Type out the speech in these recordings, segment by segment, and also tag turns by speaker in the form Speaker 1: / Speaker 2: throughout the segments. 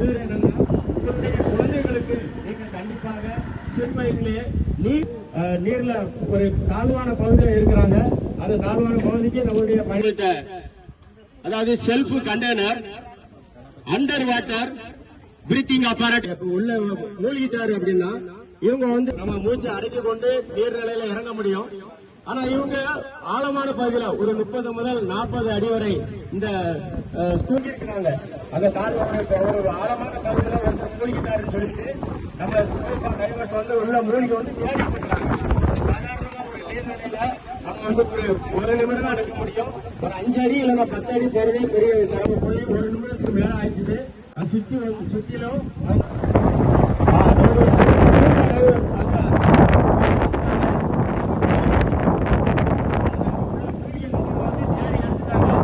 Speaker 1: பெறுகிறேன் என்னன்னா உங்களுடைய குழந்தைகளுக்கு நீங்கள் கண்டிப்பாக சிறுமைகளே நீர் நீர்ல ஒரு தாழ்வான பகுதியில் இருக்கிறாங்க அந்த தாழ்வான பகுதிக்கு நம்மளுடைய பயணித்த அதாவது self container under water breathing apparatus உள்ள மூழ்கிட்டாரு அப்படின்னா இவங்க வந்து நம்ம மூச்சு அடக்கி கொண்டு நீர்நிலையில இறங்க முடியும். ஆனா இவங்க ஆழமான பகுதியில ஒரு முப்பது முதல் நாற்பது அடி வரை இந்த ஸ்கூல் இருக்கிறாங்க அந்த தாழ்வான ஒரு ஆழமான பகுதியில ஒருத்தர் மூழ்கிட்டாருன்னு சொல்லிட்டு நம்ம ஸ்கூல் டைவர்ஸ் வந்து உள்ள மூழ்கி வந்து தேடி போயிட்டாங்க. சாதாரணமா ஒரு நீர்நிலையில நம்ம வந்து ஒரு ஒரு நிமிடம் தான் எடுக்க முடியும். ஒரு அஞ்சு அடி இல்லைன்னா பத்து அடி போறதே பெரிய தரவு புள்ளி ஒரு நிமிடத்துக்கு மேல ஆயிடுச்சு. சுற்றி சுற்றிலும் வந்து சுத்திலும் ஆ, அதோட அந்த வந்து தேடி எடுத்துட்டாங்க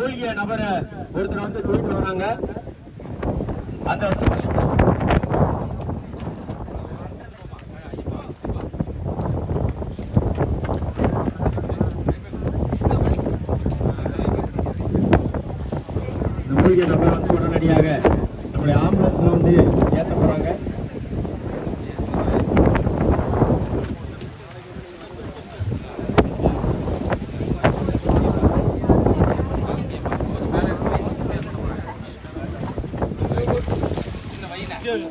Speaker 1: மூழ்கிய நபரை ஒருத்தர் வந்து தூக்கிட்டு வராங்க. அந்த மூழ்கிய மூலிகை நபரை வந்து உடனடியாக நம்முடைய ஆம்புலன்ஸ்ல வந்து
Speaker 2: Держит.